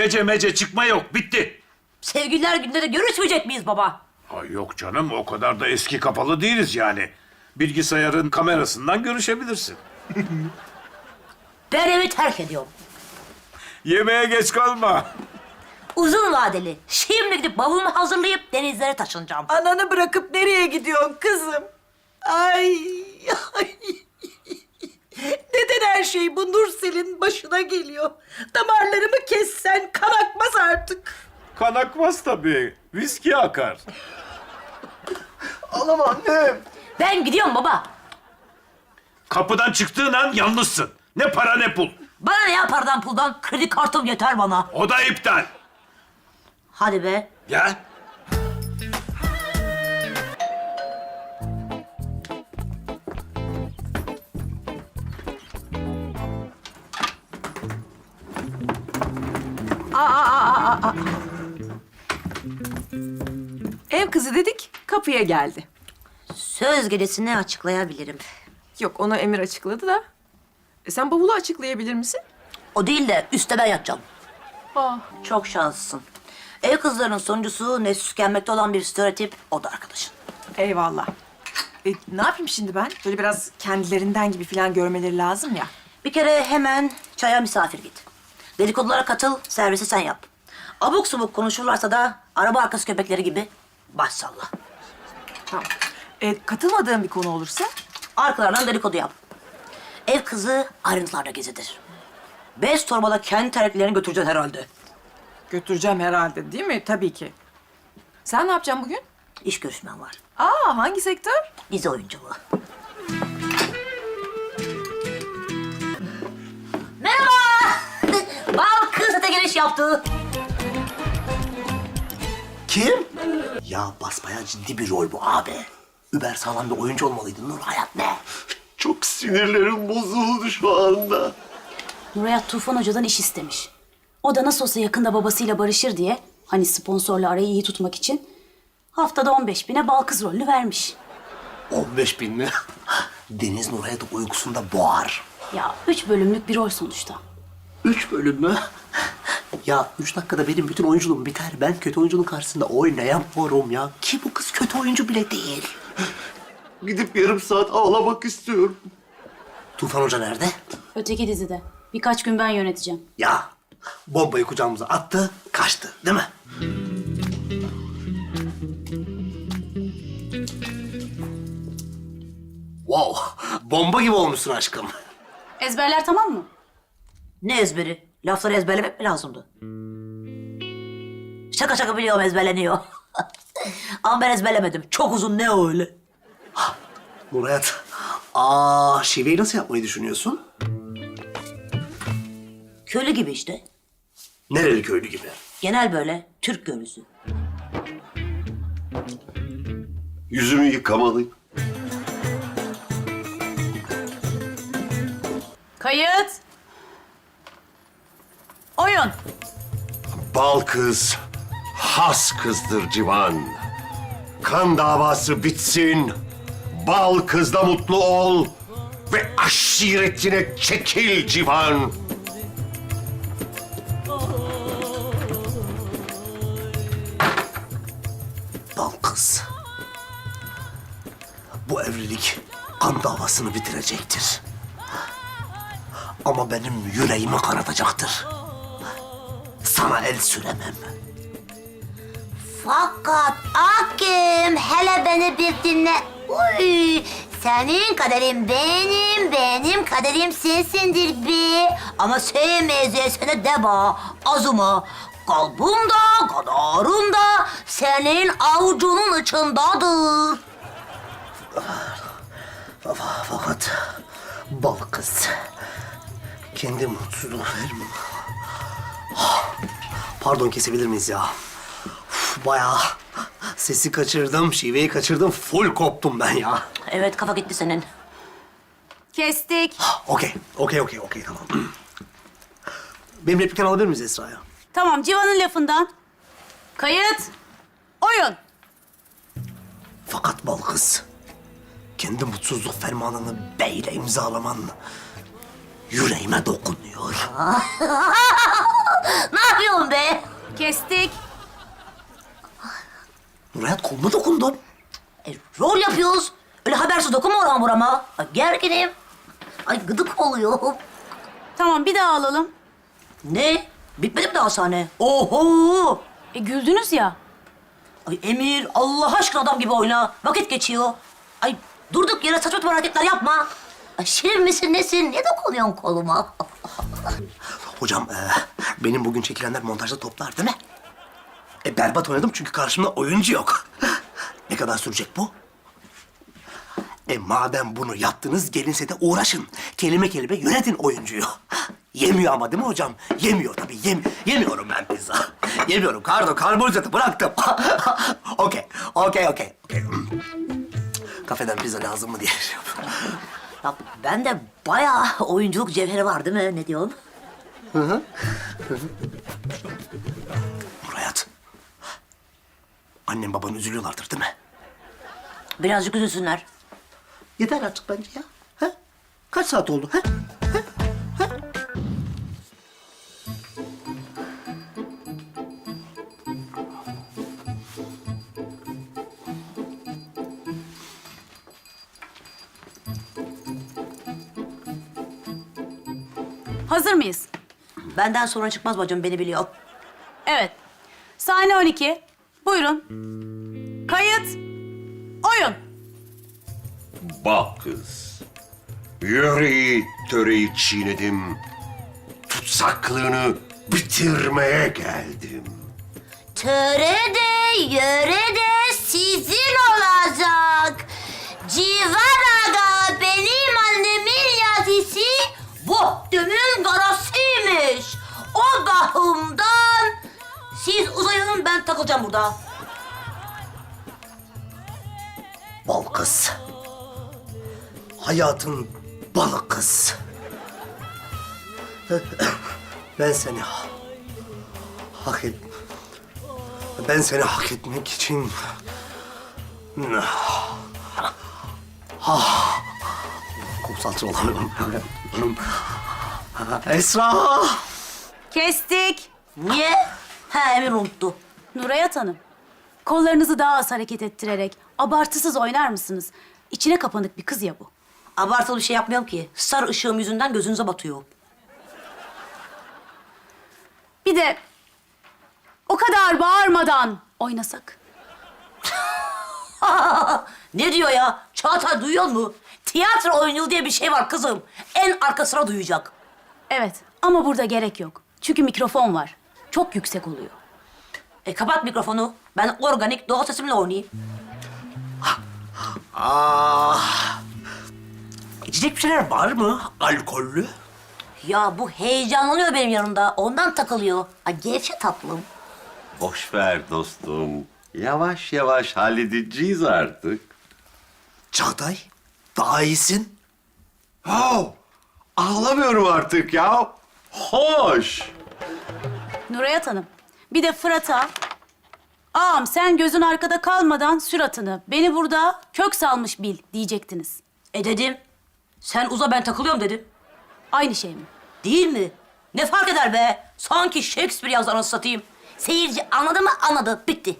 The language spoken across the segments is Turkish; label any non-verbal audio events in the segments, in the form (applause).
Gece mece çıkma yok. Bitti. Sevgililer günde de görüşmeyecek miyiz baba? Ay yok canım o kadar da eski kapalı değiliz yani. Bilgisayarın kamerasından görüşebilirsin. (laughs) Ben evi terk ediyorum. Yemeğe geç kalma. Uzun vadeli. Şimdi gidip bavulumu hazırlayıp denizlere taşınacağım. Ananı bırakıp nereye gidiyorsun kızım? Ay, ay. Neden her şey bu Nursel'in başına geliyor? Damarlarımı kessen kan akmaz artık. Kan akmaz tabii. Viski akar. Ağlama annem. Ben gidiyorum baba. Kapıdan çıktığın an yalnızsın. Ne para ne pul. Bana ne yapardan puldan kredi kartım yeter bana. O da iptal. Hadi be. Ya Ev kızı dedik, kapıya geldi. Söz gerisini açıklayabilirim. Yok, onu Emir açıkladı da. E sen bavulu açıklayabilir misin? O değil de üstte ben yatacağım. Aa. Çok şanslısın. Ev kızlarının sonuncusu nesli tükenmekte olan bir stereotip, o da arkadaşın. Eyvallah. E, ne yapayım şimdi ben? Böyle biraz kendilerinden gibi falan görmeleri lazım ya. Bir kere hemen çaya misafir git. Dedikodulara katıl, servisi sen yap. Abuk subuk konuşurlarsa da araba arkası köpekleri gibi baş salla. Tamam. E, katılmadığım bir konu olursa? Arkalarından dedikodu yap. Ev kızı ayrıntılarda gezidir. Bez torbada kendi terliklerini götüreceksin herhalde. Götüreceğim herhalde değil mi? Tabii ki. Sen ne yapacaksın bugün? İş görüşmen var. Aa, hangi sektör? Dizi oyunculuğu. Merhaba! (laughs) Bal kız giriş yaptı. Kim? Ya basbayağı ciddi bir rol bu abi. Über sağlam bir oyuncu olmalıydı Nur Hayat ne? Çok sinirlerim bozuldu şu anda. Nurayat Tufan Hoca'dan iş istemiş. O da nasıl olsa yakında babasıyla barışır diye, hani sponsorla arayı iyi tutmak için haftada 15 bine bal kız rolünü vermiş. 15 bin mi? Deniz Nur Hayat'ı uykusunda boğar. Ya üç bölümlük bir rol sonuçta. Üç bölüm mü? Ya üç dakikada benim bütün oyunculuğum biter. Ben kötü oyuncunun karşısında oynayamıyorum ya. Ki bu kız kötü oyuncu bile değil. Gidip yarım saat ağlamak istiyorum. Tufan Hoca nerede? Öteki dizide. Birkaç gün ben yöneteceğim. Ya bombayı kucağımıza attı, kaçtı değil mi? Wow, bomba gibi olmuşsun aşkım. Ezberler tamam mı? Ne ezberi? Lafları ezberlemek mi lazımdı? Şaka şaka biliyorum ezberleniyor. (laughs) Ama ben ezberlemedim. Çok uzun ne o öyle? Murat, aa şiveyi nasıl yapmayı düşünüyorsun? Köylü gibi işte. Nereli köylü gibi? Genel böyle Türk köylüsü. Yüzümü yıkamalıyım. Kayıt. Oyun. Bal kız, has kızdır civan. Kan davası bitsin, bal kızla mutlu ol ve aşiretine çekil civan. Bal kız. Bu evlilik kan davasını bitirecektir. Ama benim yüreğimi kanatacaktır. Sana el süremem. Fakat Hakim hele beni bir dinle. Uy, senin kaderin benim, benim kaderim sensindir be. Ama sevmeyeceksene deba, azıma. Kalbimde, kadarımda senin avucunun içindedir. Fakat bal kız kendi mutsuzluğu verme. Pardon kesebilir miyiz ya? Uf, Bayağı sesi kaçırdım, şiveyi kaçırdım. Full koptum ben ya. Evet kafa gitti senin. Kestik. (gasps) Okey, okey, okey, okey tamam. (clears throat) Benim replikten alabilir miyiz Esra'ya? Tamam Civan'ın lafından. Kayıt. Oyun. Fakat bal kız, kendi mutsuzluk fermanını beyle imzalaman yüreğime dokunuyor. (laughs) Ne yapıyorsun be? Kestik. Nurhayat koluma dokundun. E, rol yapıyoruz. Öyle habersiz dokunma orama burama. Ay, gerginim. Ay gıdık oluyor. Tamam bir daha alalım. Ne? Bitmedi mi daha sahne? Oho! E güldünüz ya. Ay Emir Allah aşkına adam gibi oyna. Vakit geçiyor. Ay durduk yere saçma sapan hareketler yapma. Ay şirin misin nesin? Niye dokunuyorsun koluma? (laughs) Hocam e, benim bugün çekilenler montajda toplar değil mi? E berbat oynadım çünkü karşımda oyuncu yok. ne kadar sürecek bu? E madem bunu yaptınız gelin sete uğraşın. Kelime kelime yönetin oyuncuyu. Yemiyor ama değil mi hocam? Yemiyor tabii. Yem yemiyorum ben pizza. Yemiyorum. Kardo, karbonhidratı bıraktım. (laughs) Okey, okey, okey. okey. Kafeden pizza lazım mı diye şey yapıyorum. Ya ben de bayağı oyunculuk cevheri var değil mi? Ne diyorsun? Nurhayat. Annem baban üzülüyorlardır değil mi? Birazcık üzülsünler. Yeter artık bence ya. Ha? Kaç saat oldu? Ha? Hazır mıyız? Benden sonra çıkmaz bacım beni biliyor. Evet. Sahne 12. Buyurun. Kayıt. Oyun. Bak kız. Yüreği töreyi çiğnedim. Tutsaklığını bitirmeye geldim. Törede yörede sizin olacak. Civan Aga benim annemin yazısı bu dümün garasıymış. O bakımdan siz uzayın ben takılacağım burada. Bal kız. Hayatın balı kız. Ben seni hak et... Ben seni hak etmek için... Ah. Konsantre olamıyorum. Esra! Kestik. Niye? He Emir unuttu. Nurayat Hanım. Kollarınızı daha az hareket ettirerek abartısız oynar mısınız? İçine kapanık bir kız ya bu. Abartılı bir şey yapmıyorum ki. Sarı ışığım yüzünden gözünüze batıyor. Bir de o kadar bağırmadan oynasak. (laughs) ne diyor ya? Çağatay duyuyor mu? Tiyatro oyunu diye bir şey var kızım. En arka sıra duyacak. Evet ama burada gerek yok. Çünkü mikrofon var. Çok yüksek oluyor. E kapat mikrofonu. Ben organik doğal sesimle oynayayım. Ah! İçecek bir şeyler var mı? Alkollü? Ya bu heyecanlanıyor benim yanımda. Ondan takılıyor. Ay gevşe tatlım. Boş ver dostum. Yavaş yavaş halledeceğiz artık. Çağatay, daha iyisin. Oh, ağlamıyorum artık ya. Hoş. Nurayat Hanım, bir de Fırat'a... Ağam sen gözün arkada kalmadan süratını, beni burada kök salmış bil diyecektiniz. E dedim. Sen uza ben takılıyorum dedim. Aynı şey mi? Değil mi? Ne fark eder be? Sanki Shakespeare yazdı anasını satayım. Seyirci anladı mı anladı. Bitti.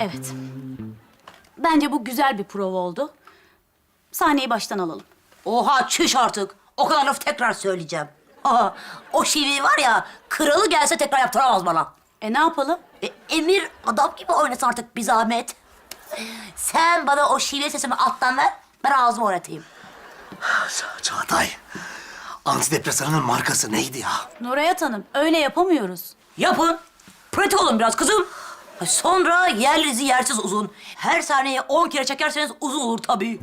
Evet. Bence bu güzel bir prova oldu. Sahneyi baştan alalım. Oha çüş artık. O kadar lafı tekrar söyleyeceğim. Aha, o şiveyi var ya kralı gelse tekrar yaptıramaz bana. E ne yapalım? E, Emir adam gibi oynasın artık bir zahmet. Sen bana o şive sesimi alttan ver. Ben ağzımı oynatayım. Ça- Çağatay, antidepresanın markası neydi ya? Nurayat Hanım, öyle yapamıyoruz. Yapın. Pratik olun biraz kızım. Sonra yerlizi yersiz uzun. Her saniye on kere çekerseniz uzun olur tabii.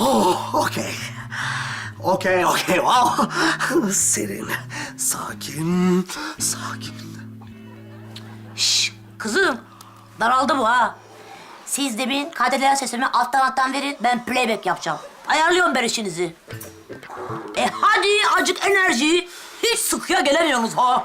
Oh, okey. Okey, okey, wow. Serin, sakin, sakin. Şş, kızım. Daraldı bu ha. Siz de bin kaydedilen sesimi alttan alttan verin. Ben playback yapacağım. Ayarlıyorum ben işinizi. E hadi acık enerji. Hiç sıkıya gelemiyorsunuz ha.